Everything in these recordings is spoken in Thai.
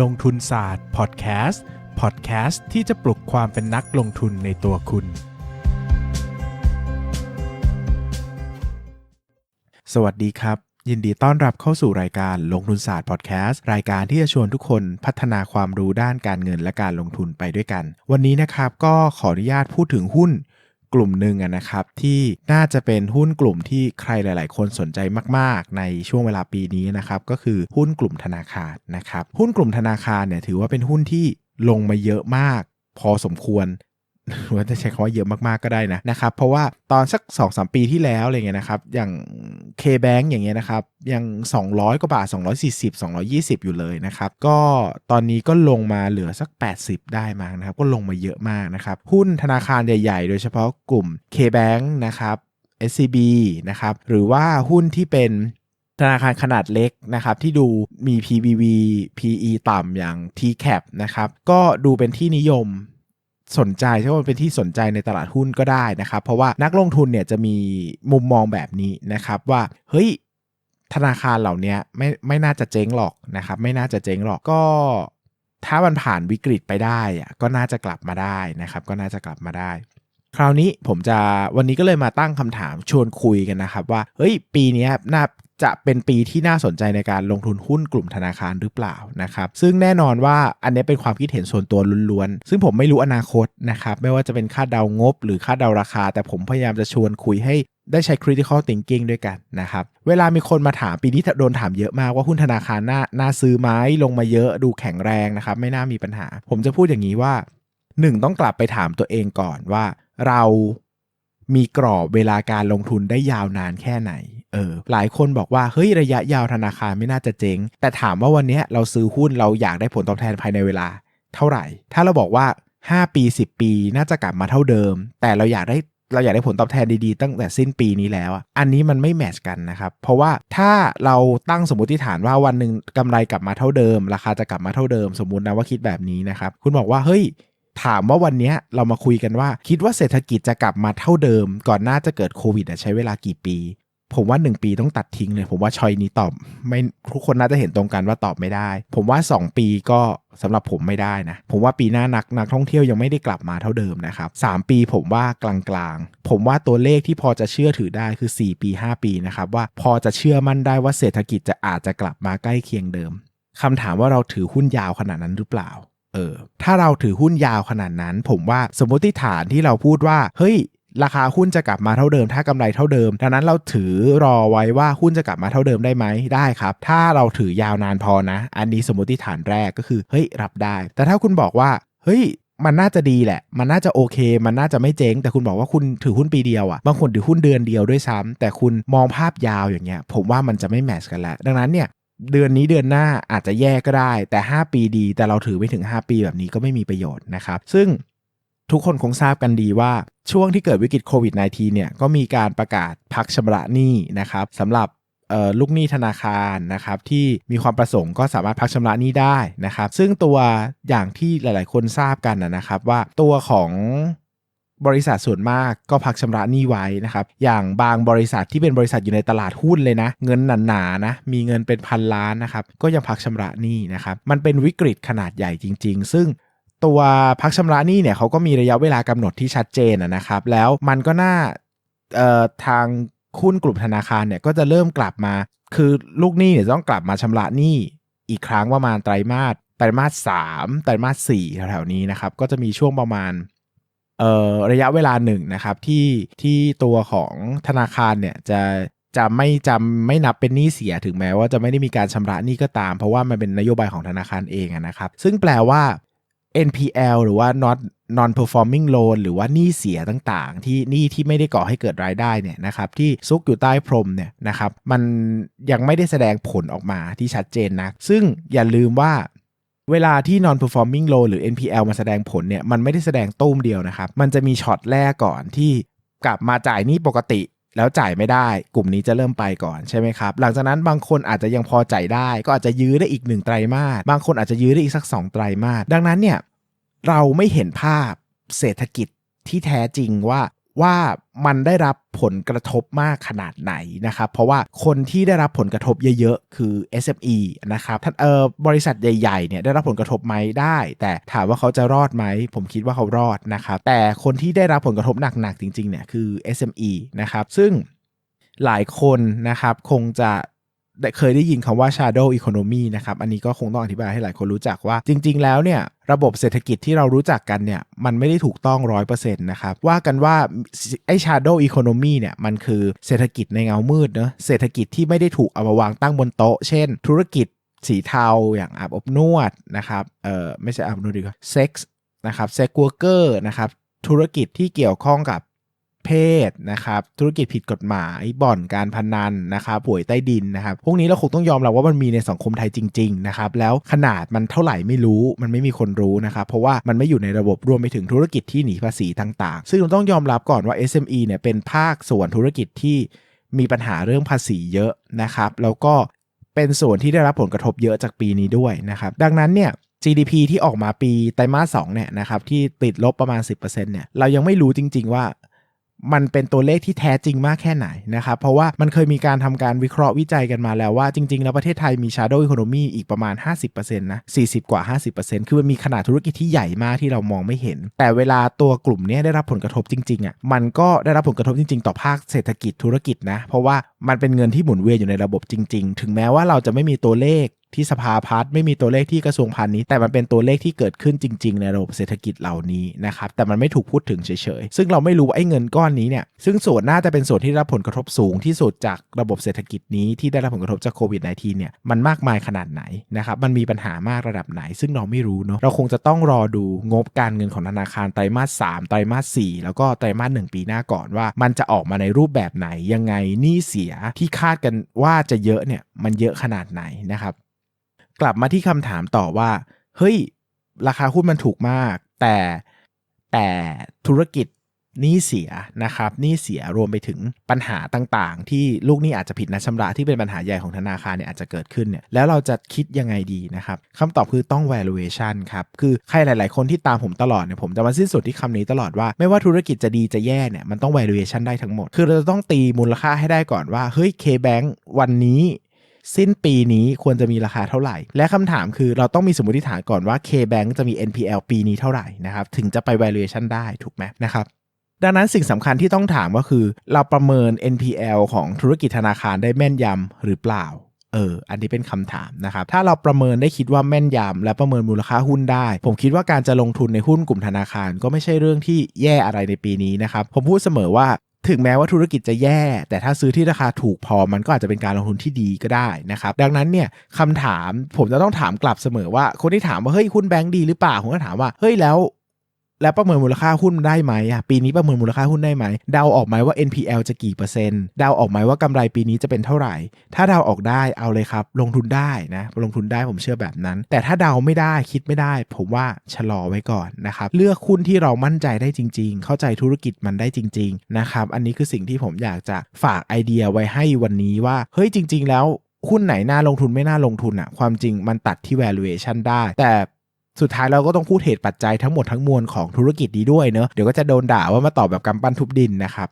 ลงทุนศาสตร์พอดแคสต์พอดแคสต์ที่จะปลุกความเป็นนักลงทุนในตัวคุณ สวัสดีครับ ยินดีต้อนรับเข้าสู่รายการลงทุนศาสตร์พอดแคสต์รายการที่จะชวนทุกคนพัฒนาความรู้ด้านการเงินและการลงทุนไปด้วยกัน วันนี้นะครับก็ขออนุญาตพูดถึงหุ้น กลุ่มหนึ่งนะครับที่น่าจะเป็นหุ้นกลุ่มที่ใครหลาย ๆ คนสนใจมาก ๆ ในช่วงเวลาปีนี้นะครับก็คือหุ้นกลุ่มธนาคารนะครับหุ้นกลุ่มธนาคารเนี่ยถือว่าเป็นหุ้นที่ลงมาเยอะมาก พอสมควร ว่าจะใช้คำว่าเยอะมากๆก็ได้นะนะครับเพราะว่าตอนสัก 2-3สปีที่แล้วอะไรเงี้ยนะครับอย่าง K-Bank อย่างเงี้ยนะครับยัง 200 กว่าบาท 240 220 อยู่เลยนะครับก็ตอนนี้ก็ลงมาเหลือสัก 80 ได้มานะครับก็ลงมาเยอะมากนะครับหุ้นธนาคารใหญ่ ๆ โดยเฉพาะกลุ่ม K-Bank นะครับ SCB นะครับหรือว่าหุ้นที่เป็นธนาคารขนาดเล็กนะครับที่ดูมี PBV PE ต่ำอย่าง TCAP นะครับก็ดูเป็นที่นิยม สนใจใช่ว่าเป็นที่สนใจในตลาดหุ้นก็ได้นะครับ เพราะว่านักลงทุนเนี่ยจะมีมุมมองแบบนี้นะครับว่าเฮ้ยธนาคารเหล่านี้ไม่ไม่น่าจะเจ๊งหรอกนะครับ ไม่น่าจะเจ๊งหรอกก็ถ้ามันผ่านวิกฤตไปได้อะก็น่าจะกลับมาได้นะครับ ก็น่าจะกลับมาได้ คราวนี้ผมจะวันนี้ก็เลยมาตั้งคำถามชวนคุยกันนะครับ ว่าเฮ้ยปีนี้น่า จะเป็นปีที่น่าสนใจในการลงทุนหุ้นกลุ่มธนาคารหรือเปล่านะครับ ซึ่งแน่นอนว่าอันนี้เป็นความคิดเห็นส่วนตัวล้วนๆ ซึ่งผมไม่รู้อนาคตนะครับ ไม่ว่าจะเป็นค่าเดางบ หรือค่าเดาราคา แต่ผมพยายามจะชวนคุยให้ได้ใช้ critical thinking ด้วยกันนะครับ เวลามีคนมาถามปีนี้โดนถามเยอะมากว่าหุ้นธนาคารน่าน่าซื้อไหมลงมาเยอะดูแข็งแรงนะครับ ไม่น่ามีปัญหา ผมจะพูดอย่างนี้ว่า 1 ต้องกลับไปถามตัวเองก่อนว่า เรามีกรอบเวลาการลงทุนได้ยาวนานแค่ไหน เออหลายคนบอกว่าเฮ้ยระยะยาวธนาคารไม่น่าจะเจ๊ง แต่ถามว่าวันนี้เราซื้อหุ้นเราอยากได้ผลตอบแทนภายในเวลา เท่าไหร่ ถ้าเราบอกว่า 5 ปี 10 ปีน่าจะกลับมาเท่าเดิม แต่เราอยากได้เราอยากได้ผลตอบแทนดีๆ ตั้งแต่สิ้นปีนี้แล้วอะอันนี้มันไม่แมทช์กันนะครับ เพราะว่าถ้าเราตั้งสมมติฐานว่าวันหนึ่งกำไรกลับมาเท่าเดิม ราคาจะกลับมาเท่าเดิม สมมตินะว่าคิดแบบนี้นะครับ คุณบอกว่าเฮ้ยถามว่าวันนี้เรามาคุยกันว่า คิดว่าเศรษฐกิจจะกลับมาเท่าเดิม ก่อนหน้าจะเกิดโควิดใช้เวลากี่ปี ผมว่า 1 ปีต้องตัดทิ้งเลย ผมว่าชอยนี้ตอบไม่ทุกคนน่าจะเห็นตรงกันว่าตอบไม่ได้ ผมว่า 2 ปีก็สำหรับผมไม่ได้นะ ผมว่าปีหน้านักนักท่องเที่ยวยังไม่ได้กลับมาเท่าเดิมนะครับ 3 ปีผมว่ากลางๆ ผมว่าตัวเลขที่พอจะเชื่อถือได้คือ 4 ปี 5 ปีนะครับว่าพอจะเชื่อมั่นได้ว่าเศรษฐกิจจะอาจจะกลับมาใกล้เคียงเดิมคำถามว่าเราถือหุ้นยาวขนาดนั้นหรือเปล่าเออถ้าเราถือหุ้นยาวขนาดนั้น ผมว่าสมมติฐานที่เราพูดว่า เฮ้ย ราคาหุ้นจะกลับมาเท่าเดิม ถ้ากำไรเท่าเดิม ดังนั้นเราถือรอไว้ว่าหุ้นจะกลับมาเท่าเดิมได้ไหมได้ครับ ถ้าเราถือยาวนานพอนะ อันนี้สมมติฐานแรกก็คือเฮ้ยรับได้ แต่ถ้าคุณบอกว่าเฮ้ยมันน่าจะดีแหละ มันน่าจะโอเค มันน่าจะไม่เจ๊ง แต่คุณบอกว่าคุณถือหุ้นปีเดียวอะ่ะ บางคนถือหุ้นเดือนเดียวด้วยซ้ำแต่คุณมองภาพยาวอย่างเงี้ย ผมว่ามันจะไม่แมทช์กันแล้ว ดังนั้นเนี่ย เดือนนี้เดือนหน้าอาจจะแย่ก็ได้ แต่ 5 ปีดี แต่เราถือไม่ถึง 5 ปีแบบนี้ก็ไม่มีประโยชน์นะครับ ซึ่ง ทุกคนคงทราบกันดีว่าช่วงที่เกิดวิกฤตโควิด -19 เนี่ยก็มีการประกาศพักชำระหนี้นะครับสำหรับลูกหนี้ธนาคารนะครับที่มีความประสงค์ก็สามารถพักชำระหนี้ได้นะครับ ซึ่งตัวอย่างที่หลาย ๆ คนทราบกันนะครับ ว่าตัวของบริษัทส่วนมากก็พักชำระหนี้ไว้นะครับ อย่างบางบริษัทที่เป็นบริษัทอยู่ในตลาดหุ้นเลยนะ เงินหนาๆนะมีเงินเป็นพันล้านนะครับ ก็ยังพักชำระหนี้นะครับ มันเป็นวิกฤตขนาดใหญ่จริง ๆ ซึ่ง ตัวพักชำระหนี้เนี่ยเขาก็มีระยะเวลากำหนดที่ชัดเจนนะครับ แล้วมันก็น่าทางหุ้นกลุ่มธนาคารเนี่ยก็จะเริ่มกลับมา คือลูกหนี้เนี่ยต้องกลับมาชำระหนี้อีกครั้งประมาณไตรมาสไตรมาสสามไตรมาสสี่แถวๆนี้นะครับ ก็จะมีช่วงประมาณระยะเวลาหนึ่งนะครับที่ที่ตัวของธนาคารเนี่ยจะจะไม่จำไม่นับเป็นหนี้เสียถึงแม้ว่าจะไม่ได้มีการชำระหนี้ก็ตาม เพราะว่ามันเป็นนโยบายของธนาคารเองนะครับ ซึ่งแปลว่า NPL หรือว่า not non performing loan หรือว่าหนี้เสียต่างๆ ที่หนี้ที่ไม่ได้ก่อให้เกิดรายได้เนี่ยนะครับที่ซุกอยู่ใต้พรมเนี่ยนะครับมันยังไม่ได้แสดงผลออกมาที่ชัดเจนนะซึ่งอย่าลืมว่าเวลาที่ non performing loan หรือ NPL มาแสดงผลเนี่ยมันไม่ได้แสดงตุ้มเดียวนะครับ มันจะมีช็อตแรกก่อนที่กลับมาจ่ายหนี้ปกติ แล้วจ่ายไม่ได้ กลุ่มนี้จะเริ่มไปก่อนใช่ไหมครับ หลังจากนั้นบางคนอาจจะยังพอจ่ายได้ ก็อาจจะยื้อได้อีกหนึ่งไตรมาสบางคนอาจจะยื้อได้อีกสัก 2 ไตรมาสดังนั้นเนี่ยเราไม่เห็นภาพเศรษฐกิจที่แท้จริงว่า ว่ามันได้รับผลกระทบมากขนาดไหนนะครับ เพราะว่าคนที่ได้รับผลกระทบเยอะๆ คือ SME นะครับท่านเออบริษัทใหญ่ๆเนี่ยได้รับผลกระทบไหมได้ แต่ถามว่าเขาจะรอดไหม ผมคิดว่าเขารอดนะครับ แต่คนที่ได้รับผลกระทบหนักๆ จริงๆเนี่ยคือ SME นะครับ ซึ่งหลายคนนะครับคงจะ เคยได้ยินคำว่า shadow economy นะครับ อันนี้ก็คงต้องอธิบายให้หลายคนรู้จักว่า จริง ๆ แล้วเนี่ยระบบเศรษฐกิจที่เรารู้จักกันเนี่ยมันไม่ได้ถูกต้อง 100%นะครับว่ากันว่าไอ้ shadow economy เนี่ยมันคือเศรษฐกิจในเงามืดเนะเศรษฐกิจที่ไม่ได้ถูกเอามาวางตั้งบนโต๊ะ เช่น ธุรกิจสีเทาอย่างอาบอบนวดนะครับเออไม่ใช่อาบอบนวดดีกว่าเซ็กส์นะครับเซ็กวอร์เกอร์นะครับธุรกิจที่เกี่ยวข้องกับ เพศนะครับธุรกิจผิดกฎหมายบ่อนการพนันนะครับป่วยใต้ดินนะครับพวกนี้เราคงต้องยอมรับว่ามันมีในสังคมไทยจริงๆนะครับแล้วขนาดมันเท่าไหร่ไม่รู้มันไม่มีคนรู้นะครับเพราะว่ามันไม่อยู่ในระบบรวมไปถึงธุรกิจที่หนีภาษีต่างๆ ซึ่งเราต้องยอมรับก่อนว่า SME เนี่ยเป็นภาคส่วนธุรกิจที่มีปัญหาเรื่องภาษีเยอะนะครับแล้วก็เป็นส่วนที่ได้รับผลกระทบเยอะจากปีนี้ด้วยนะครับดังนั้นเนี่ย GDP ที่ออกมาปีไตรมาสสองเนี่ยนะครับที่ติดลบประมาณ 10%เนี่ยเรายังไม่รู้จริง ๆ ว่า มันเป็นตัวเลขที่แท้จริงมากแค่ไหนนะครับ เพราะว่ามันเคยมีการทำการวิเคราะห์วิจัยกันมาแล้วว่าจริง ๆ แล้วประเทศไทยมี shadow economy อีกประมาณ 50%นะ 40 กว่า 50%คือมันมีขนาดธุรกิจที่ใหญ่มากที่เรามองไม่เห็น แต่เวลาตัวกลุ่มนี้ได้รับผลกระทบจริงๆอะมันก็ได้รับผลกระทบจริง ๆ ต่อภาคเศรษฐกิจธุรกิจนะ เพราะว่ามันเป็นเงินที่หมุนเวียนอยู่ในระบบจริง ๆ ถึงแม้ว่าเราจะไม่มีตัวเลข ที่สภาพัฒน์ไม่มีตัวเลขที่กระทรวงพาณิชย์แต่มันเป็นตัวเลขที่เกิดขึ้นจริง ๆ ในระบบเศรษฐกิจเหล่านี้นะครับแต่มันไม่ถูกพูดถึงเฉยๆซึ่งเราไม่รู้ว่าไอ้เงินก้อนนี้เนี่ยซึ่งส่วนน่าจะเป็นส่วนที่รับผลกระทบสูงที่สุดจากระบบเศรษฐกิจนี้ที่ได้รับผลกระทบจากโควิด -19 เนี่ยมันมากมายขนาดไหนนะครับมันมีปัญหามากระดับไหน ซึ่งเราไม่รู้เนาะเราคงจะต้องรอดูงบการเงินของธนาคารไตรมาส3ไตรมาส4แล้วก็ไตรมาส1ปีหน้าก่อนว่า มันจะออกมาในรูปแบบไหนยังไงหนี้เสียที่คาดกันว่าจะเยอะเนี่ยมันเยอะขนาดไหนนะครับ กลับมาที่คำถามต่อว่า เฮ้ย ราคาหุ้นมันถูกมาก แต่แต่ธุรกิจนี้เสียนะครับนี้เสียรวมไปถึงปัญหาต่างๆ ที่ลูกนี้อาจจะผิดนัดชำระที่เป็นปัญหาใหญ่ของธนาคารเนี่ยอาจจะเกิดขึ้นเนี่ยแล้วเราจะคิดยังไงดีนะครับคำตอบคือต้อง valuation ครับ คือใครหลาย ๆ คนที่ตามผมตลอดเนี่ยผมจะมาสิ้นสุดที่คำนี้ตลอดว่าไม่ว่าธุรกิจจะดีจะแย่เนี่ยมันต้อง valuation ได้ทั้งหมด คือเราจะต้องตีมูลค่าให้ได้ก่อนว่าเฮ้ย K-Bank วันนี้ สิ้นปีนี้ควรจะมีราคาเท่าไหร่ และคำถามคือเราต้องมีสมมติฐานก่อนว่า K-Bank จะมี NPL ปีนี้เท่าไหร่นะครับถึงจะไป valuation ได้ถูกไหมนะครับดังนั้นสิ่งสำคัญที่ต้องถามก็คือ เราประเมิน NPL ของธุรกิจธนาคารได้แม่นยำหรือเปล่า เออ อันนี้เป็นคำถามนะครับ ถ้าเราประเมินได้คิดว่าแม่นยำและประเมินมูลค่าหุ้นได้ ผมคิดว่าการจะลงทุนในหุ้นกลุ่มธนาคารก็ไม่ใช่เรื่องที่แย่อะไรในปีนี้นะครับ ผมพูดเสมอว่า ถึงแม้ว่าธุรกิจจะแย่ แต่ถ้าซื้อที่ราคาถูกพอมันก็อาจจะเป็นการลงทุนที่ดีก็ได้นะครับดังนั้นเนี่ยคำถามผมจะต้องถามกลับเสมอว่าคนที่ถามว่าเฮ้ยหุ้นแบงค์ดีหรือเปล่าผมก็ถามว่าเฮ้ยแล้ว แล้วประเมินมูลค่าหุ้นได้ไหมอะปีนี้ประเมินมูลค่าหุ้นได้ไหมเดาออกไหมว่า NPL จะกี่เปอร์เซ็นต์เดาออกไหมว่ากำไรปีนี้จะเป็นเท่าไหร่ ถ้าเดาออกได้เอาเลยครับ ลงทุนได้นะลงทุนได้ผมเชื่อแบบนั้น แต่ถ้าเดาไม่ได้คิดไม่ได้ ผมว่าชะลอไว้ก่อนนะครับเลือกหุ้นที่เรามั่นใจได้จริง ๆ เข้าใจธุรกิจมันได้จริง ๆ นะครับ อันนี้คือสิ่งที่ผมอยากจะฝากไอเดียไว้ให้วันนี้ว่าเฮ้ยจริง ๆ แล้วหุ้นไหนน่าลงทุนไม่น่าลงทุนอะความจริงมันตัดที่ valuation ได้ แต่ สุดท้ายเราก็ต้องพูดเหตุปัจจัยทั้งหมดทั้งมวลของธุรกิจนี้ด้วยเนอะเดี๋ยวก็จะโดนด่าว่ามาตอบแบบกำปั้นทุบดินนะครับ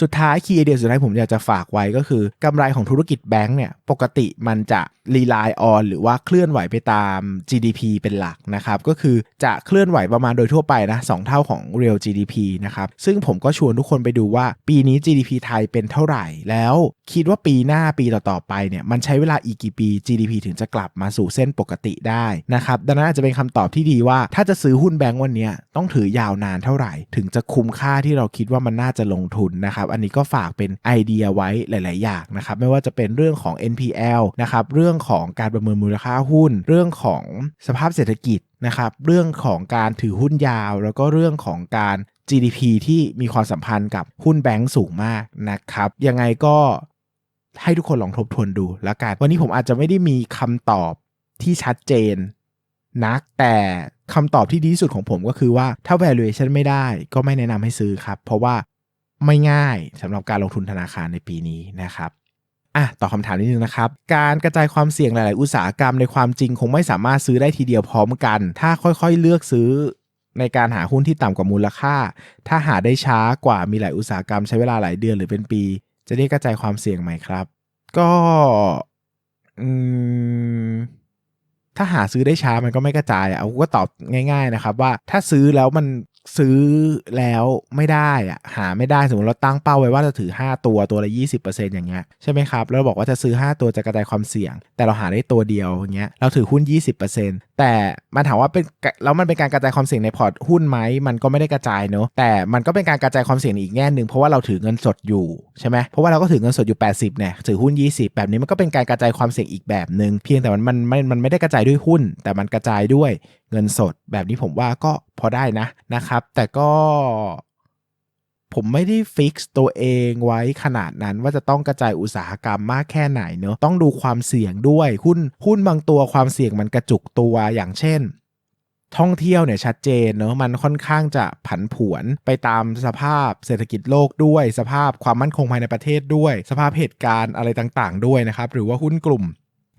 สุดท้ายคีย์เดียสุดท้ายผมอยากจะฝากไว้ก็คือกำไรของธุรกิจแบงก์เนี่ยปกติมันจะ รีไลน์ออนหรือว่าเคลื่อนไหวไปตาม GDP เป็นหลักนะครับ ก็คือจะเคลื่อนไหวประมาณโดยทั่วไปนะสเท่าของ real GDP นะครับ ซึ่งผมก็ชวนทุกคนไปดูว่าปีนี้ GDP ไทยเป็นเท่าไหร่ แล้วคิดว่าปีหน้าปีต่อๆไปเนี่ยมันใช้เวลาอีกกี่ปี GDP ถึงจะกลับมาสู่เส้นปกติได้นะครับ ดังนั้นอาจจะเป็นคำตอบที่ดีว่าถ้าจะซื้อหุ้นแบงก์วันนี้ต้องถือยาวนานเท่าไหร่ ถึงจะคุ้มค่าที่เราคิดว่ามันน่าจะลงทุนนะครับ อันนี้ก็ฝากเป็นไอเดียไว้หลาย ๆ อย่างนะครับ ไม่ว่าจะเป็นเรื่องของ NPL นะครับ เรื่องของการประเมินมูลค่าหุ้น เรื่องของสภาพเศรษฐกิจนะครับเรื่องของการถือหุ้นยาว แล้วก็เรื่องของการ GDP ที่มีความสัมพันธ์กับหุ้นแบงก์สูงมากนะครับ ยังไงก็ให้ทุกคนลองทบทวนดูแล้วกัน วันนี้ผมอาจจะไม่ได้มีคำตอบที่ชัดเจนนักแต่คำตอบที่ดีที่สุดของผมก็คือว่าถ้า valuation ไม่ได้ก็ไม่แนะนำให้ซื้อครับ เพราะว่าไม่ง่ายสำหรับการลงทุนธนาคารในปีนี้นะครับ อะตอบคำถามนิดนึงนะครับ การกระจายความเสี่ยงหลาย ๆ อุตสาหกรรมในความจริงคงไม่สามารถซื้อได้ทีเดียวพร้อมกัน ถ้าค่อย ๆ เลือกซื้อในการหาหุ้นที่ต่ำกว่ามูลค่า ถ้าหาได้ช้ากว่ามีหลายอุตสาหกรรมใช้เวลาหลายเดือนหรือเป็นปี จะเรียกกระจายความเสี่ยงไหมครับ ก็อืมถ้าหาซื้อได้ช้ามันก็ไม่กระจายอะเอาก็ตอบง่าย ๆ นะครับ ว่าถ้าซื้อแล้วมัน ซื้อแล้วไม่ได้อะหาไม่ได้สมมติเราตั้งเป้าไว้ว่าจะถือ 5 ตัวตัวละ20%อย่างเงี้ยใช่ไหมครับแล้วบอกว่าจะซื้อ 5 ตัวจะกระจายความเสี่ยง แต่เราหาได้ตัวเดียวอย่างเงี้ยเราถือหุ้น 20%แแต่มันถามว่าเป็นแล้วมันเป็นการกระจายความเสี่ยงในพอร์ตหุ้นไหมมันก็ไม่ได้กระจายเนอะแต่มันก็เป็นการกระจายความเสี่ยงอีกแง่หนึ่งเพราะว่าเราถือเงินสดอยู่ใช่ไหมเพราะว่าเราก็ถือเงินสดอยู่ 80เนี่ยถือหุ้น 20 แบบนี้มันก็เป็นการกระจายความเสี่ยงอีกแบบหนึ่งเพียงแต่มันมันไม่มันไม่ได้กระจายด้วยหุ้น แต่มันกระจายด้วยเงินสดแบบนี้ผมว่าก็พอได้นะนะครับ แต่ก็ ผมไม่ได้ฟิกตัวเองไว้ขนาดนั้นว่าจะต้องกระจายอุตสาหกรรมมากแค่ไหนเนอะต้องดูความเสี่ยงด้วยหุ้นหุ้นบางตัวความเสี่ยงมันกระจุกตัวอย่างเช่น ท่องเที่ยวเนี่ยชัดเจนเนอะมันค่อนข้างจะผันผวนไปตามสภาพเศรษฐกิจโลกด้วย สภาพความมั่นคงภายในประเทศด้วย สภาพเหตุการณ์อะไรต่างๆ ด้วยนะครับหรือว่าหุ้นกลุ่ม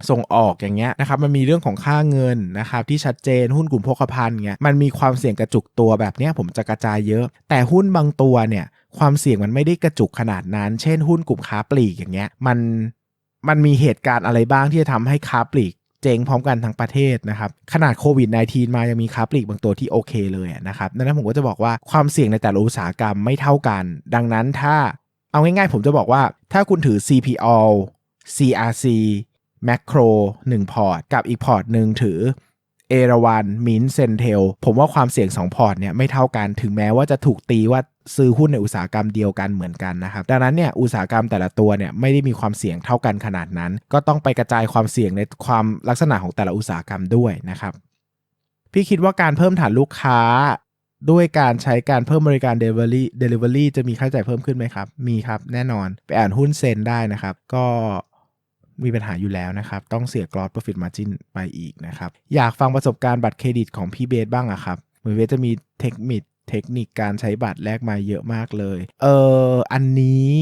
ส่งออกอย่างเงี้ยนะครับมันมีเรื่องของค่าเงินนะครับที่ชัดเจนหุ้นกลุ่มโภคภัณฑ์เงี้ยมันมีความเสี่ยงกระจุกตัวแบบเนี้ยผมจะกระจายเยอะ แต่หุ้นบางตัวเนี่ยความเสี่ยงมันไม่ได้กระจุกขนาดนั้น เช่น หุ้นกลุ่มค้าปลีกอย่างเงี้ยมันมันมีเหตุการณ์อะไรบ้างที่จะทำให้ค้าปลีกเจ๊งพร้อมกันทั้งประเทศนะครับขนาดโควิด -19 มายังมีค้าปลีกบางตัวที่โอเคเลยนะครับดังนั้นผมก็จะบอกว่าความเสี่ยงในแต่ละอุตสาหกรรมไม่เท่ากัน ดังนั้นถ้าเอาง่ายๆ ผมจะบอกว่าถ้าคุณถือ CPO CRC แมคโคร1พอร์ต กับอีกพอร์ตหนึ่งถือเอราวันมินเซนเทลผมว่าความเสี่ยง 2 พอร์ตเนี่ยไม่เท่ากันถึงแม้ว่าจะถูกตีว่าซื้อหุ้นในอุตสาหกรรมเดียวกันเหมือนกันนะครับ ดังนั้นเนี่ยอุตสาหกรรมแต่ละตัวเนี่ยไม่ได้มีความเสี่ยงเท่ากันขนาดนั้น ก็ต้องไปกระจายความเสี่ยงในความลักษณะของแต่ละอุตสาหกรรมด้วยนะครับพี่คิดว่าการเพิ่มฐานลูกค้า ด้วยการใช้การเพิ่มบริการ Delivery Delivery จะมีค่าใช้จ่ายเพิ่มขึ้นไหมครับ มีครับแน่นอนไปอ่านหุ้นเซนได้นะครับ ก็ มีปัญหาอยู่แล้วนะครับ ต้องเสียกรอส profit margin ไปอีกนะครับ อยากฟังประสบการณ์บัตรเครดิตของพี่เบสบ้างอะครับ เหมือนเบสจะมีเทคนิคเทคนิคการใช้บัตรแลกมาเยอะมากเลย เอออันนี้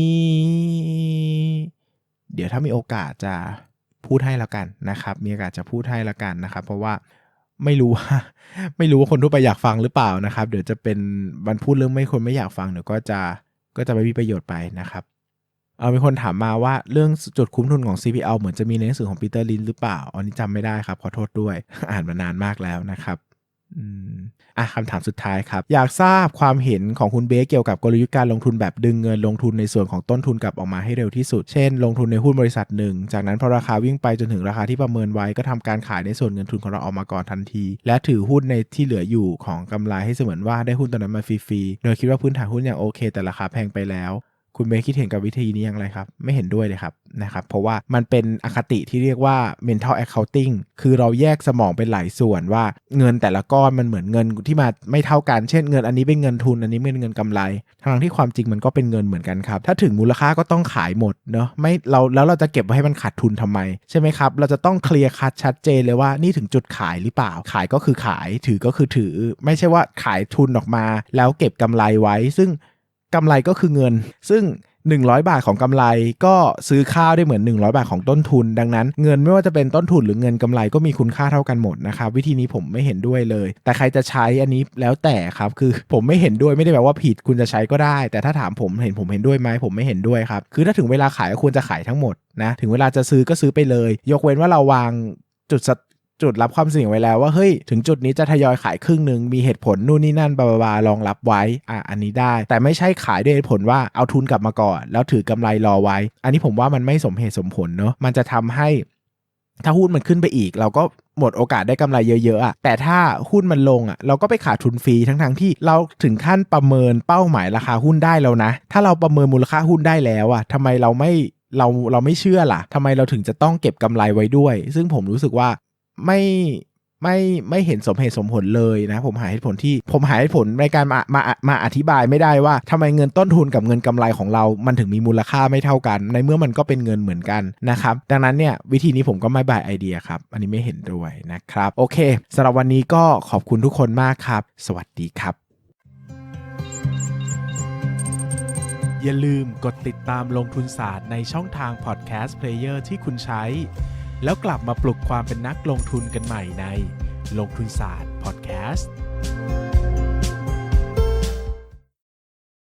เดี๋ยวถ้ามีโอกาสจะพูดให้แล้วกันนะครับ มีโอกาสจะพูดให้แล้วกันนะครับ เพราะว่าไม่รู้ว่าไม่รู้ว่าคนทั่วไปอยากฟังหรือเปล่านะครับ เดี๋ยวจะเป็นมันพูดเรื่องไม่คนไม่อยากฟังเดี๋ยวก็จะก็จะไม่มีประโยชน์ไปนะครับ เอามีคนถามมาว่าเรื่องจุดคุ้มทุนของ CPL เหมือนจะมีในหนังสือของปีเตอร์ลินหรือเปล่า อันนี้จำไม่ได้ครับ ขอโทษด้วย อ่านมานานมากแล้วนะครับอะคำถามสุดท้ายครับ อยากทราบความเห็นของคุณเบสเกี่ยวกับกลยุทธ์การลงทุนแบบดึงเงินลงทุนในส่วนของต้นทุนกลับออกมาให้เร็วที่สุด เช่น ลงทุนในหุ้นบริษัทหนึ่ง จากนั้นพอราคาวิ่งไปจนถึงราคาที่ประเมินไว้ก็ทำการขายในส่วนเงินทุนของเราออกมาก่อนทันที และถือหุ้นในที่เหลืออยู่ของกำไรให้เสมือนว่าได้หุ้นตัวนั้นมาฟรีๆโดยคิดว่าพื้นฐานหุ้นยังโอเค แต่ราคาแพงไปแล้ว คุณเบสคิดเห็นกับวิธีนี้อย่างไรครับ ไม่เห็นด้วยเลยครับนะครับ เพราะว่ามันเป็นอคติที่เรียกว่า mental accounting คือเราแยกสมองเป็นหลายส่วนว่าเงินแต่ละก้อนมันเหมือนเงินที่มาไม่เท่ากัน เช่นเงินอันนี้เป็นเงินทุนอันนี้เป็นเงินกำไร ทั้งที่ความจริงมันก็เป็นเงินเหมือนกันครับ ถ้าถึงมูลค่าก็ต้องขายหมดเนาะไม่เราแล้วเราจะเก็บไว้ให้มันขาดทุนทำไม ใช่ไหมครับ เราจะต้องเคลียร์คัดชัดเจนเลยว่านี่ถึงจุดขายหรือเปล่า ขายก็คือขายถือก็คือถือ ไม่ใช่ว่าขายทุนออกมา แล้วเก็บกำไรไว้ซึ่ง กำไรก็คือเงิน ซึ่ง 100 บาทของกำไรก็ซื้อข้าวได้เหมือน 100 บาทของต้นทุน ดังนั้นเงินไม่ว่าจะเป็นต้นทุนหรือเงินกำไรก็มีคุณค่าเท่ากันหมดนะครับวิธีนี้ผมไม่เห็นด้วยเลย แต่ใครจะใช้อันนี้แล้วแต่ครับคือผมไม่เห็นด้วยไม่ได้แปลว่าผิดคุณจะใช้ก็ได้ แต่ถ้าถามผมเห็นผมเห็นด้วยไหมผมไม่เห็นด้วยครับคือถ้าถึงเวลาขายก็ควรจะขายทั้งหมดนะถึงเวลาจะซื้อก็ซื้อไปเลย ยกเว้นว่าเราวางจุด จุดรับความเสี่ยงไว้แล้วว่าเฮ้ยถึงจุดนี้จะทยอยขายครึ่งหนึ่งมีเหตุผลนู่นนี่นั่นบาบารองรับไว้อะอันนี้ได้ แต่ไม่ใช่ขายด้วยเหตุผลว่าเอาทุนกลับมาก่อน แล้วถือกำไรรอไว้ อันนี้ผมว่ามันไม่สมเหตุสมผลเนาะมันจะทำให้ถ้าหุ้นมันขึ้นไปอีก เราก็หมดโอกาสได้กำไรเยอะๆอะแต่ถ้าหุ้นมันลงอะเราก็ไปขาดทุนฟรีทั้งๆทที่เราถึงขั้นประเมินเป้าหมายราคาหุ้นได้แล้วนะ ถ้าเราประเมินมูลค่าหุ้นได้แล้วอะทำไมเราไม่เราเราไม่เชื่อล่ะทำไมเราถึงจะต้องเก็บกำไรไว้ด้วย ซึ่งผมรู้สึกว่า ไม่ไม่ไม่เห็นสมเหตุสมผลเลยนะผมหาเหตุผลที่ผมหาเหตุผลในการมามามาอธิบายไม่ได้ว่าทำไมเงินต้นทุนกับเงินกำไรของเรา มันถึงมีมูลค่าไม่เท่ากัน ในเมื่อมันก็เป็นเงินเหมือนกันนะครับดังนั้นเนี่ยวิธีนี้ผมก็ไม่บายไอเดียครับ อันนี้ไม่เห็นด้วยนะครับโอเคสำหรับวันนี้ก็ขอบคุณทุกคนมากครับ สวัสดีครับ อย่าลืมกดติดตามลงทุนศาสตร์ในช่องทางพอดแคสต์เพลเยอร์ที่คุณใช้ แล้วกลับมาปลุกความเป็นนักลงทุนกันใหม่ในลงทุนศาสตร์พอดแคสต์